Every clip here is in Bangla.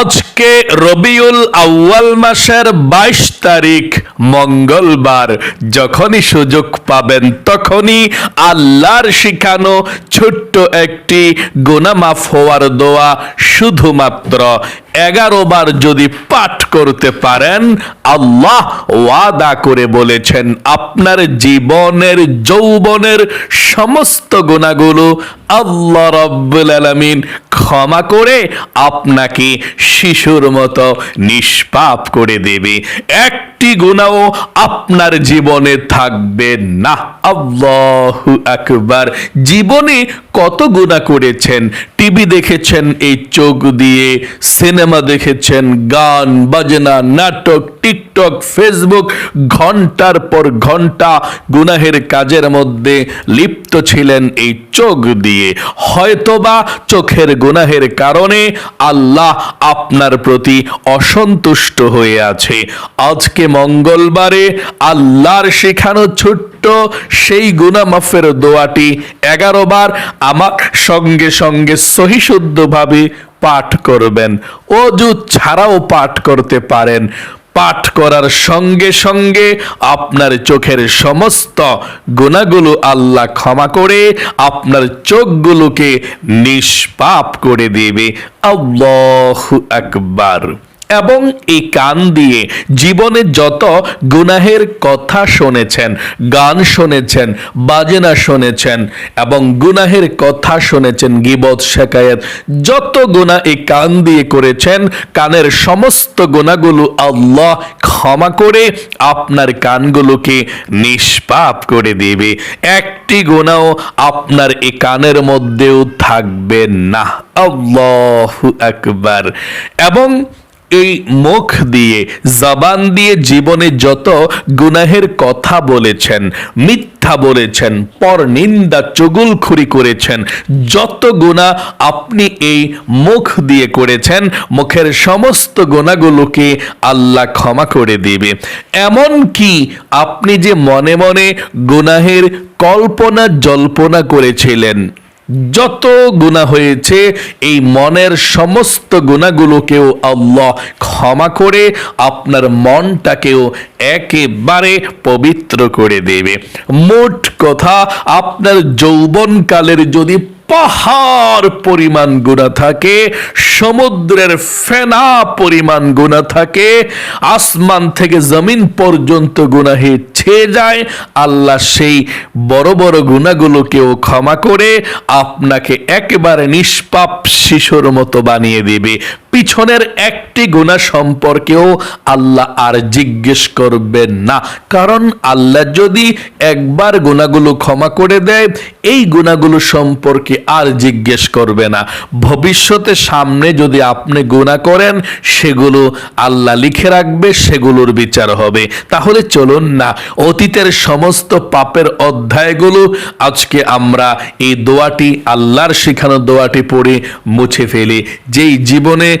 আজকে রবিউল আউয়াল মাসের বাইশ তারিখ, মঙ্গলবার। যখনই সুযোগ পাবেন তখনই আল্লাহর শিখানো ছোট্ট একটি গোনামাফ হওয়ার দোয়া শুধুমাত্র এগারো বার যদি পাঠ করতে পারেন, আল্লাহ ওয়াদা করে বলেছেন, আপনার জীবনের, যৌবনের সমস্ত গুণাগুলো আল্লাহ রব্বুল আলামিন ক্ষমা করে আপনাকে শিশুর মতো নিষ্পাপ করে দেবে। একটি গুণাও আপনার জীবনে থাকবে না। আল্লাহু আকবার। জীবনে কত গুণা করেছেন? টিভি দেখেছেন, এই চোখ দিয়ে সিনেমা দেখেছেন, গান, বাজনা, নাটক, টিকটক, ফেসবুক, ঘণ্টার পর ঘণ্টা গুনাহের কাজের মধ্যে লিপ্ত ছিলেন এই চোখ দিয়ে। হয়তোবা চোখের গুনাহের কারণে আল্লাহ আপনার প্রতি অসন্তুষ্ট হয়ে আছে। আজকে মঙ্গলবারে আল্লাহর শেখানো ছোট্ট সেই গুনা মাফের দোয়াটি এগারো বার আমার সঙ্গে সঙ্গে সহিশুদ্ধভাবে পাঠ করবেন। অজু ছাড়াও পাঠ করতে পারেন। পাঠ করার সঙ্গে সঙ্গে আপনার চোখের সমস্ত গুণাগুলো আল্লাহ ক্ষমা করে আপনার চোখগুলোকে নিষ্পাপ করে দেবে। আল্লাহ আকবার। এবং এই কান দিয়ে জীবনে যত গুনাহের কথা শুনেছেন, গান শুনেছেন, বাজনা শুনেছেন এবং গুনাহের কথা শুনেছেন, গিবত শেখায়ত যত গুনাহ এই কান দিয়ে করেছেন, কানের সমস্ত গুণাগুলো আল্লাহ ক্ষমা করে আপনার কানগুলোকে নিষ্পাপ করে দেবে। একটি গুণাও আপনার এই কানের মধ্যেও থাকবে না। আল্লাহু আকবার। এবং এই মুখ দিয়ে, জবান দিয়ে জীবনে যত গুনাহের কথা বলেছেন, মিথ্যা বলেছেন পর নিন্দা চুগুলখুরি করেছেন, যত গুণা আপনি এই মুখ দিয়ে করেছেন, মুখের সমস্ত গুণাগুলোকে আল্লাহ ক্ষমা করে দিবে। এমন কি আপনি যে মনে মনে গুনাহের কল্পনা জল্পনা করেছিলেন যত গুণা হয়েছে, এই মনের সমস্ত গুণাগুলোকেও আল্লাহ ক্ষমা করে আপনার মনটাকেও একেবারে পবিত্র করে দেবে। মোট কথা, আপনার যৌবনকালের যদি পাহাড় পরিমাণ গুণা থাকে, সমুদ্রের ফেনা পরিমাণ গুণা থাকে, আসমান থেকে জমিন পর্যন্ত গুণাহে ছেয়ে যায়। আল্লাহ সেই বড় বড় গুণাগুলোকেও ক্ষমা করে আপনাকে একেবারে নিষ্পাপ শিশুর মতো বানিয়ে দিবে। পিছনের একটি গুণা সম্পর্কেও আল্লাহ আর জিজ্ঞেস করবেন না। কারণ আল্লাহ যদি একবার গুণাগুলো ক্ষমা করে দেয়, এই গুণাগুলো সম্পর্কে আর জিজ্ঞেস করবে না। ভবিষ্যতে সামনে যদি আপনি গুণা করেন, সেগুলো আল্লাহ লিখে রাখবে, সেগুলোর বিচার হবে। তাহলে চলুন না, অতীতের সমস্ত পাপের অধ্যায়গুলো আজকে আমরা এই দোয়াটি, আল্লাহর শেখানো দোয়াটি পড়ে মুছে ফেলি। যেই জীবনে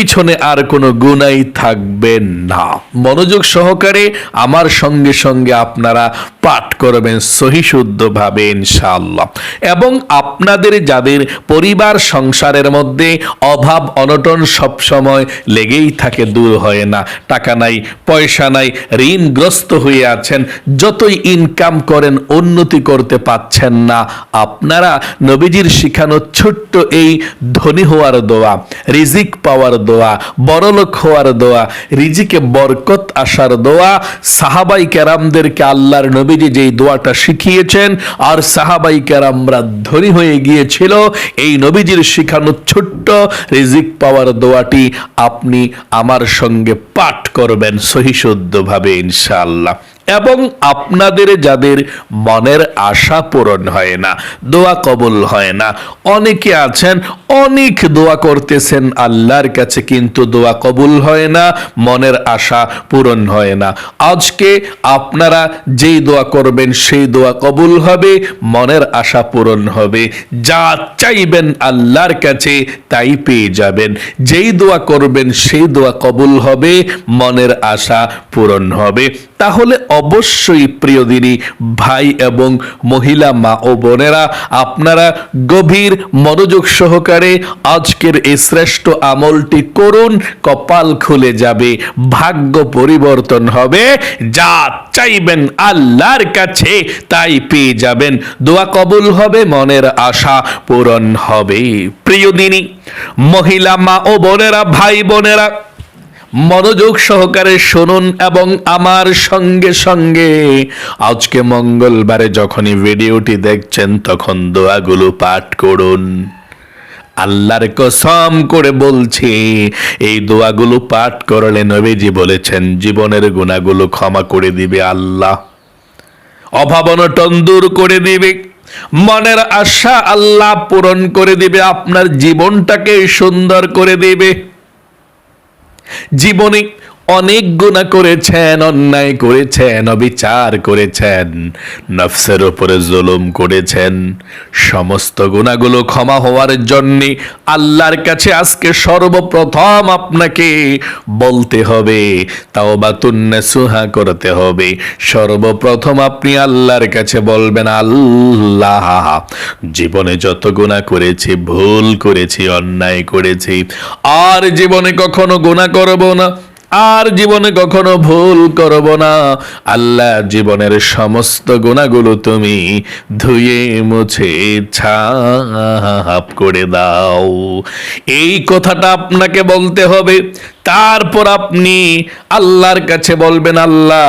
পিছনে আর কোনো গুণাই থাকবে না। মনোযোগ সহকারে আমার সঙ্গে সঙ্গে আপনারা পাঠ করবেন সহিশুদ্ধভাবে, ইনশাআল্লাহ। এবং আপনাদের যাদের পরিবার সংসারের মধ্যে অভাব, অনটন সব সময় লেগেই থাকে, দূর হয় না। টাকা নাই, পয়সা নাই, ঋণগ্রস্ত হয়ে আছেন, যতই ইনকাম করেন, উন্নতি করতে পাচ্ছেন না। আপনারা নবীজির শিখানো ছোট্ট এই ধনী হওয়ার দোয়া, রিজিক পাওয়ার দোয়া বড়লোক হওয়ার দোয়া, রিজিকে বরকত আসার দোয়া, সাহাবাই ক্যারামদেরকে আল্লাহর নবীজি যেই দোয়াটা শিখিয়েছেন, আর সাহাবাই ক্যারামরা ধনী হয়ে গিয়েছিল, এই নবীজির শিখানো ছোট্ট রিজিক পাওয়ার দোয়াটি আপনি আমার সঙ্গে পাঠ করবেন সহিশুদ্ধভাবে, ইনশাআল্লাহ। এবং আপনাদের যাদের মনের আশা পূরণ হয় না, দোয়া কবুল হয় না, অনেকে আছেন, অনেক দোয়া করতেছেন আল্লাহর কাছে কিন্তু দোয়া কবুল হয় না, মনের আশা পূরণ হয় না। আজকে আপনারা যেই দোয়া করবেন সেই দোয়া কবুল হবে, মনের আশা পূরণ হবে। যা চাইবেন আল্লাহর কাছে তাই পেয়ে যাবেন। যেই দোয়া করবেন সেই দোয়া কবুল হবে, মনের আশা পূরণ হবে। তাহলে অবশ্যই প্রিয় দিনী, ভাই এবং মহিলা মা ও বোনেরা, আপনারা গভীর মনোযোগ সহকারে আজকের এই শ্রেষ্ঠ আমলটি করুন, কপাল খুলে যাবে, ভাগ্য পরিবর্তন হবে, যা চাইবেন আল্লাহর কাছে তাই পেয়ে যাবেন। দোয়া কবুল হবে, মনের আশা পূরণ হবে। প্রিয় দিনী, মহিলা মা ও বোনেরা, ভাই বোনেরা মনোযোগ সহকারে শুনুন এবং আমার সঙ্গে সঙ্গে আজকে মঙ্গলবারে যখনই ভিডিওটি দেখছেন, তখন দোয়াগুলো পাঠ করুন। আল্লাহর কসম করে বলছি, এই দোয়াগুলো পাঠ করলে নবীজি বলেছেন, জীবনের গুণাগুলো ক্ষমা করে দিবে আল্লাহ। অভাবনটন দূর করে দিবে। মনের আশা আল্লাহ পূরণ করে দিবে। আপনার জীবনটাকে সুন্দর করে দিবে। জীবনে অনেক গুণা করেছেন, অন্যায় করেছেন, অবিচার করেছেন, নফসের উপরে জুলুম করেছেন। সমস্ত গুণাগুলো ক্ষমা হওয়ার জন্যে আল্লাহর কাছে আজকে সর্বপ্রথম আপনাকে বলতে হবে তাও বা সুহা করতে হবে। সর্বপ্রথম আপনি আল্লাহর কাছে বলবেন, আল্লাহ, জীবনে যত গুণা করেছি, ভুল করেছি, অন্যায় করেছি, আর জীবনে কখনো গুণা করব না। আর জীবনে কখনো ভুল করব না। আল্লাহ জীবনের সমস্ত গুণাগুলো তুমি ধুয়ে, মুছে, ছাপ করে দাও। এই কথাটা আপনাকে বলতে হবে। তারপর আপনি আল্লাহর কাছে বলবেন, আল্লাহ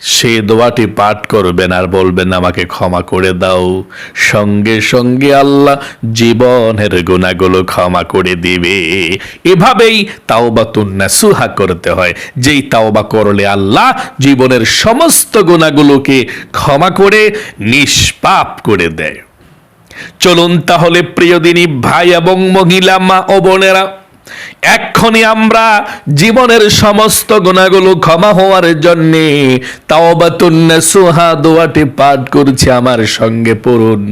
সে দোয়াটি পাঠ করবেন আর বলবেন, আমাকে ক্ষমা করে দাও। সঙ্গে সঙ্গে আল্লাহ জীবনের গুণাগুলো ক্ষমা করে দিবে। এভাবেই তাওবা তুন্না সুহা করতে হয়। যেই তাওবা করলে আল্লাহ জীবনের সমস্ত গুণাগুলোকে ক্ষমা করে, নিষ্পাপ করে দেয়। চলুন তাহলে প্রিয়দিনী ভাই এবং মহিলা, মা ও বোনেরা এক্ষণে আমরা জীবনের সমস্ত গুণাগুলো ক্ষমা হওয়ার জন্য সুহা দোয়াটি পাঠ করছি আমার সঙ্গে পড়ুন।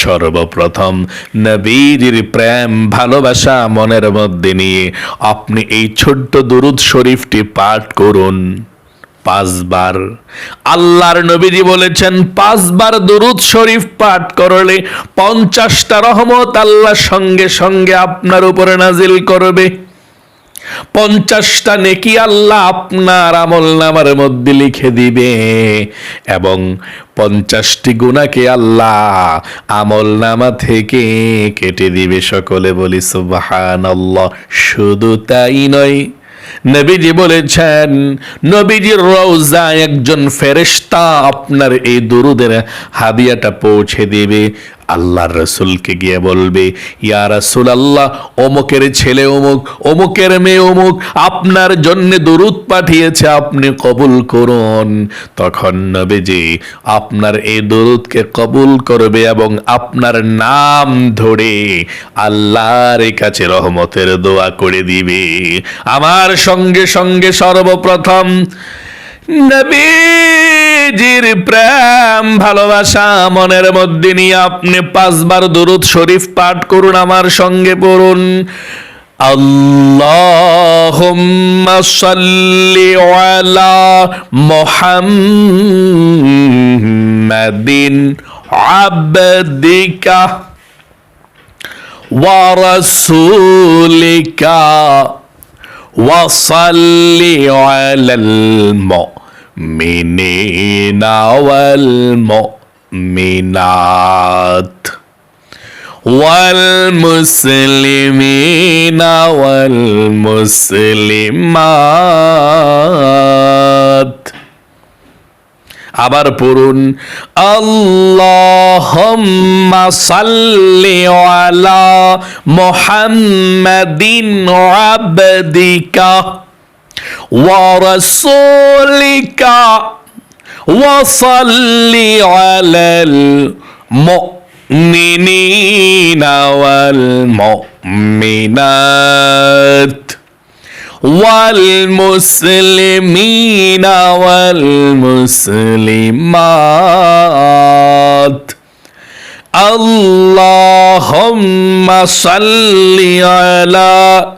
সর্বপ্রথম নবীর প্রেম, ভালোবাসা মনের মধ্যে নিয়ে আপনি এই ছোট্ট দুরুদ শরীফটি পাঠ করুন। পাঁচবার। আল্লাহর নবীজি বলেছেন, পাঁচবার দরুদ শরীফ পাঠ করলে পঞ্চাশটা রহমত আল্লাহ সঙ্গে সঙ্গে আপনার উপরে নাজিল করবে। পঞ্চাশটা নেকি আল্লাহ আপনার আমল নামার মধ্যে লিখে দিবে। এবং পঞ্চাশটি গুণাকে আল্লাহ আমল নামা থেকে কেটে দিবে। সকলে বলি সুবাহান শুধু তাই নয় নবীজি বলেছেন নবীজির রওজা একজন ফেরেশতা আপনার এই দুরুদের হাদিয়াটা পৌঁছে দেবে। আল্লাহর রসুলকে গিয়ে বলবে, ইয়া রাসুল আল্লাহ অমুকের ছেলে অমুক, অমুকের মেয়ে অমুক, আপনার জন্য দরুদ পাঠিয়েছে, আপনি কবুল করুন। তখন নবীজি আপনার এই দরুদকে কবুল করবে এবং আপনার নাম ধরে আল্লাহর কাছে রহমতের দোয়া করে দিবে। আমার সঙ্গে সঙ্গে সর্বপ্রথম নবীজির প্রেম ভালোবাসা মনের মধ্যে নিয়ে আপনি পাঁচবার দুরুদ শরীফ পাঠ করুন আমার সঙ্গে পড়ুন اللهم صل على محمد عبدك ورسولك وصل على المؤمنين والمؤمنات والمسلمين والمسلمات আবার পড়ুন আল্লাহুম্মা সাল্লি আলা মুহাম্মাদিন আবদিকা ورسولك وصل على المؤمنين والمؤمنات والمسلمين والمسلمات. اللهم صل على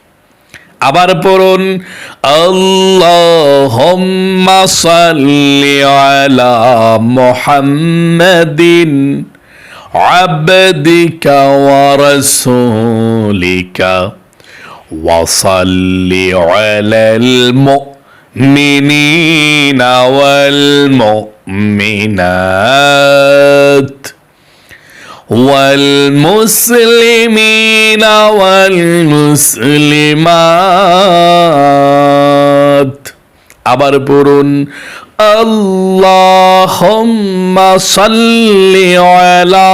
আবার পড়ুন আল্লাহুম্মা সাল্লি আলা মুহাম্মাদিন আবদিকা ওয়া রাসূলিকা ওয়া والمسلمين والمسلمات আবার পড়ুন আল্লাহুম্মা সাল্লি আলা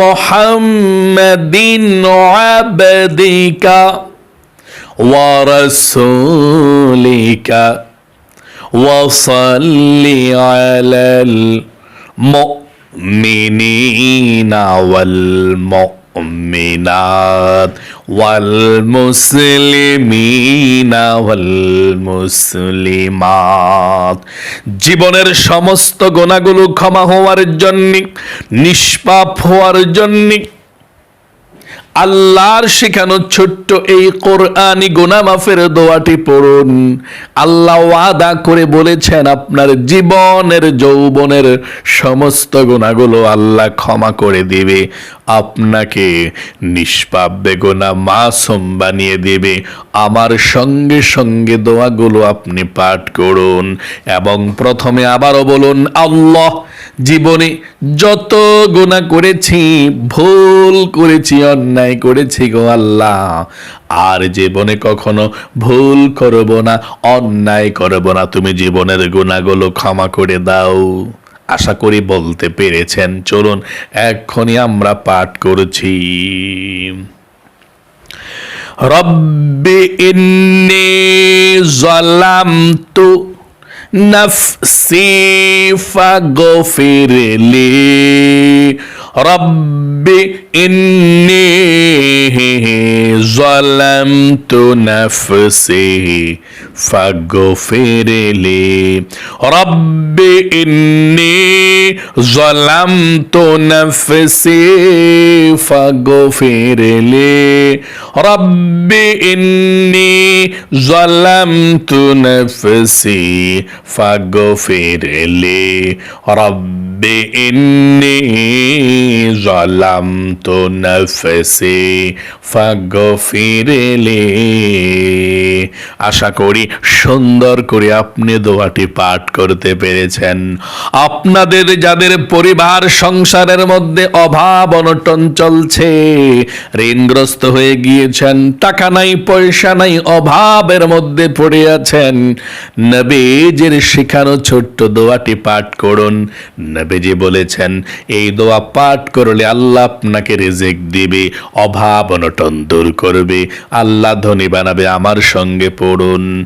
মুহাম্মাদিন আবদিকা ওয়া রাসূলিকা وصل على المؤمنين والمؤمنات والمسلمين والمسلمات জীবনের সমস্ত গোনাগুলো ক্ষমা হওয়ার জন্য নিষ্পাপ হওয়ার জন্য আল্লাহর শেখানো ছোট্ট এই কোরআনি গোনা মাফের দোয়াটি পড়ুন। আল্লাহ ওয়াদা করে বলেছেন, আপনার জীবনের, যৌবনের সমস্ত গোনাগুলো আল্লাহ ক্ষমা করে দেবে। আপনাকে নিষ্পাপ বেগুনা মাসুম বানিয়ে দেবে। আমার সঙ্গে সঙ্গে দোয়াগুলো আপনি পাঠ করুন এবং প্রথমে আবারও বলুন, আল্লাহ জীবনে যত গোনা করেছি, ভুল করেছি, অন্যায় করেছি গো আল্লাহ। আর জীবনে কখনো ভুল করব না, অন্যায় করব না। তুমি জীবনের গোনাগুলো ক্ষমা করে দাও। আশা করি বলতে পেরেছেন। চলুন, এক্ষুনি আমরা পাঠ করছি। রব্বে ইন্নি জলাম তু নফসি ফাগফিরলি। রব্বি ইন্নি জলামতু নফসি। ফাগফিরলি রব্বি ইন্নি যালামতু নাফসি ফাগফিরলি রব্বি ইন্নি যালামতু নাফসি ফাগফিরলি রব্বি ইন্নি যালামতু নাফসি ফাগফিরলি আশা করি সুন্দর করে আপনি দোয়াটি পাঠ করতে পেরেছেন। আপনাদের, যাদের পরিবার সংসারের মধ্যে অভাব অনটন চলছে, ঋণগ্রস্ত হয়ে গিয়েছেন, টাকা নাই, পয়সা নাই, অভাবের মধ্যে পড়ে আছেন, নবীজির শেখানো ছোট্ট দোয়াটি পাঠ করুন। নবীজি বলেছেন, এই দোয়া পাঠ করলে আল্লাহ আপনাকে রেজেক দিবে, অভাব অনটন দূর করবে। আল্লাহ ধনী বানাবে আমার সঙ্গে পড়ুন।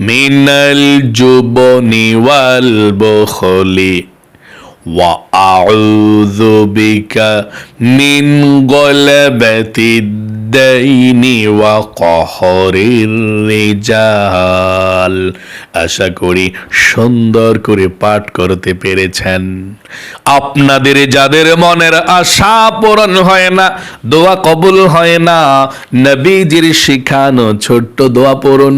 মিনাল যুবনি বহলি وأعوذ بك من غلبة الدين وقهر الرجال আশা করি সুন্দর করে পাঠ করতে পেরেছেন আপনাদের যাদের মনের আশা পূরণ হয় না দোয়া কবুল হয় না নবীজির শিখানো ছোট্ট দোয়া পড়ুন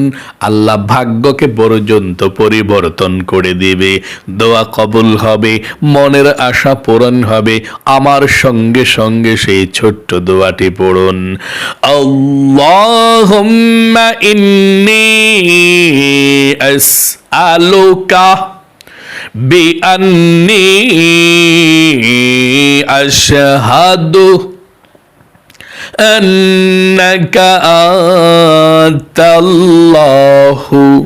আল্লাহ ভাগ্যকে পর্যন্ত পরিবর্তন করে দিবে দোয়া কবুল হবে মনের আশা পূরণ হবে আমার সঙ্গে সঙ্গে সেই ছোট্ট দোয়াটি পড়ুন আল্লাহুম্মা ইন্নী আসআলুকা بأني أشهد أنك أنت الله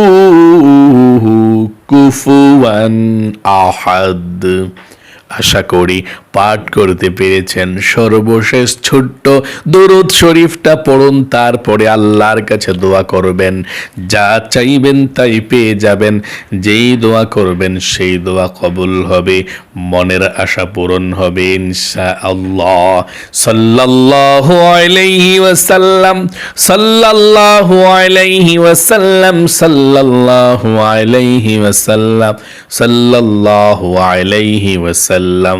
كفوا أحد. আশা করি পাঠ করতে পেরেছেন। সর্বশেষ ছোট্ট দরুদ শরীফটা পড়ুন, তারপরে আল্লাহর কাছে দোয়া করবেন। যা চাইবেন তাই পেয়ে যাবেন, যেই দোয়া করবেন সেই দোয়া কবুল হবে, মনের আশা পূরণ হবে ইনশা আল্লাহ সাল্লাল্লাহু আলাইহি ওয়াসাল্লাম, সাল্লাল্লাহু আলাইহি ওয়াসাল্লাম। সাল্লাম।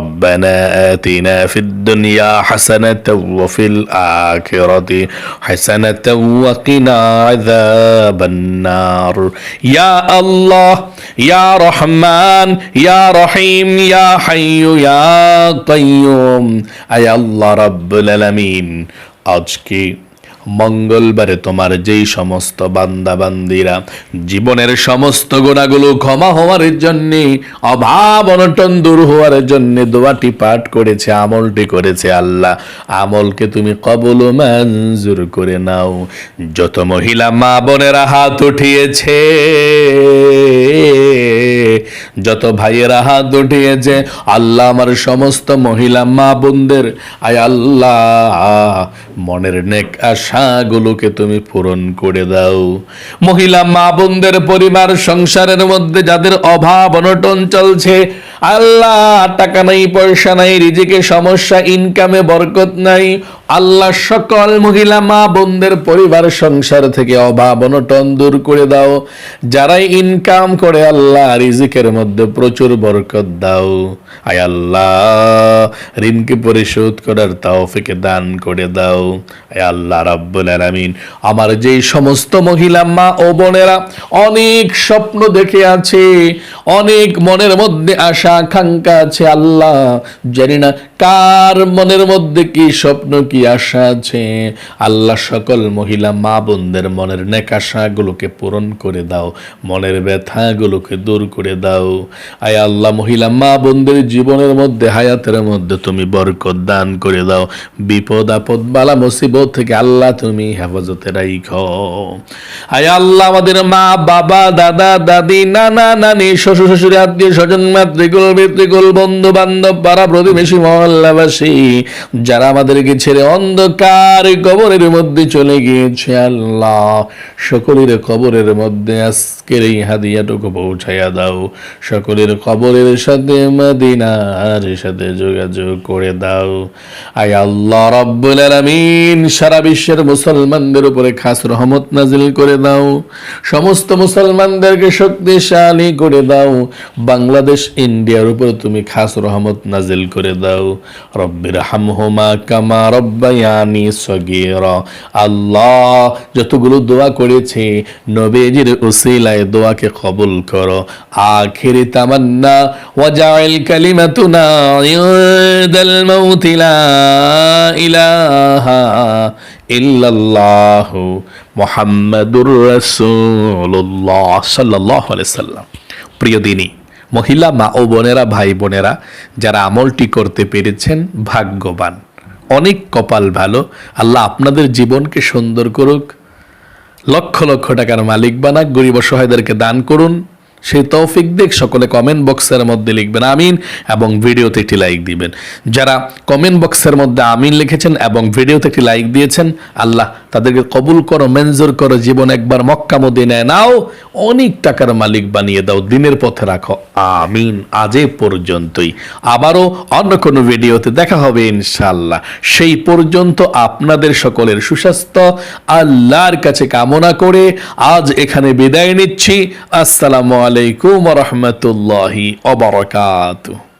ربنا آتنا في الدنيا حسنة وفي الآخرة حسنة وقنا عذاب النار يا الله يا رحمن يا رحيم يا حي يا قيوم أي الله رب العالمين আজকে মঙ্গলবারে তোমার যেই সমস্ত বান্দাবান্দিরা, জীবনের সমস্ত গোনাগুলো ক্ষমা হওয়ার জন্য, অভাব অনটন দূর হওয়ার জন্য দোয়াটি পাঠ করেছে, আমলটি করেছে আল্লাহ। আমলকে তুমি কবল মঞ্জুর করে নাও। যত মহিলা মা বোনেরা হাত উঠিয়েছে যত ভাইয়েরা হাত উঠিয়েছে, আল্লাহ আমার সমস্ত মহিলা মা বোনদের, আয় আল্লাহ, মনের নেক আশাগুলোকে তুমি পূরণ করে দাও। মহিলা মা বোনদের পরিবার, সংসারের মধ্যে যাদের অভাব অনটন চলছে আল্লাহ টাকা নাই, পয়সা নাই, রিজিকে সমস্যা ইনকামে বরকত নাই। আল্লাহ সকল মহিলা, মা বোনদের পরিবার, সংসার থেকে অভাব, অনটন দূর করে দাও। যারাই ইনকাম করে, আল্লাহ রিজিকের মধ্যে প্রচুর বরকত দাও। আয় আল্লাহ, ঋণকে পরিশোধ করার তাওফিকে দান করে দাও। আয় আল্লাহ রাব্বুল আলামিন। আমার যেই সমস্ত মহিলা, মা ও বোনেরা অনেক স্বপ্ন দেখে আছে, অনেক মনের মধ্যে আশা আকাঙ্ক্ষা আছে আল্লাহ? জানি না কার মনের মধ্যে কি স্বপ্ন, কি আশা আছে। আল্লাহ সকল মহিলা মা বোনদের মনের নেকাশাগুলোকে পূরণ করে দাও, মনের ব্যথাগুলোকে দূর করে দাও। আয় আল্লাহ, মহিলা মা বোনদের জীবনের মধ্যে, হায়াতের মধ্যে তুমি বরকত দান করে দাও। বিপদ, আপদ, বালা, মুসিবত থেকে আল্লাহ তুমি হেফাজতে রাইখ। আয় আল্লাহ, আমাদের মা, বাবা, দাদা, দাদি, নানা, নানি, শ্বশুর শ্বশুর, আত্মীয়, স্বজন মাতৃকুল পিতৃকুল বন্ধু বান্ধব পাড়া প্রতিবেশী মহল্লাবাসী, যারা আমাদেরকে ছেড়ে অন্ধকার কবরের মধ্যে চলে গিয়েছে আল্লাহ। সকলের কবরের মধ্যে আজকের এই হাদিয়াটুকু পৌঁছাইয়া দাও। সকলের কবরের সাথে মদিনার সাথে যোগাযোগ করে দাও। আয় আল্লাহ রব্বুল আলামিন, সারা বিশ্বের মুসলমানদের উপরে খাস রহমত নাজিল করে দাও। সমস্ত মুসলমানদেরকে শক্তিশালী করে দাও। বাংলাদেশ ইন্ডিয়ার উপর তুমি খাস রহমত নাজিল করে দাও। রব্বির হামহুমা কামা রব্বায়ানি সগীরা। আল্লাহ যতগুলো দোয়া করেছে, নবীজির উসিলায় দোয়াকে কবুল করো। আখিরি তামান্না, ওয়াজাইল কালিমাতুনা ইনদাল মাউত লা ইলাহা ইল্লাল্লাহু মুহাম্মাদুর সাল্লাল্লাহু আলাইহি সাল্লাম। প্রিয় দিনী মহিলা মা ও বোনেরা, ভাই বোনেরা, যারা আমলটি করতে পেরেছেন, ভাগ্যবান। অনেক কপাল ভালো। আল্লাহ আপনাদের জীবনকে সুন্দর করুক। লক্ষ লক্ষ টাকার মালিক বানাক, গরিব অসহায়দেরকে দান করুন। সেই তৌফিক দেখ সকলে কমেন্ট বক্সের মধ্যে লিখবেন, আমিন, এবং ভিডিওতে একটি লাইক দিবেন। যারা কমেন্ট বক্সের মধ্যে আমিন লিখেছেন এবং ভিডিওতে একটি লাইক দিয়েছেন, আল্লাহ তাদেরকে কবুল করো মেনজুর করো, জীবন একবার মক্কা মদিনায় নাও, অনেক টাকার মালিক বানিয়ে দাও, দিনের পথে রাখো। আমিন, আজ পর্যন্তই। আবারও অন্য কোনো ভিডিওতে দেখা হবে ইনশাল্লাহ সেই পর্যন্ত আপনাদের সকলের সুস্বাস্থ্য, আল্লাহর কাছে কামনা করে আজ এখানে বিদায় নিচ্ছি। আসসালামু আলাইকুম রহমতুল্লাহি অবরকাত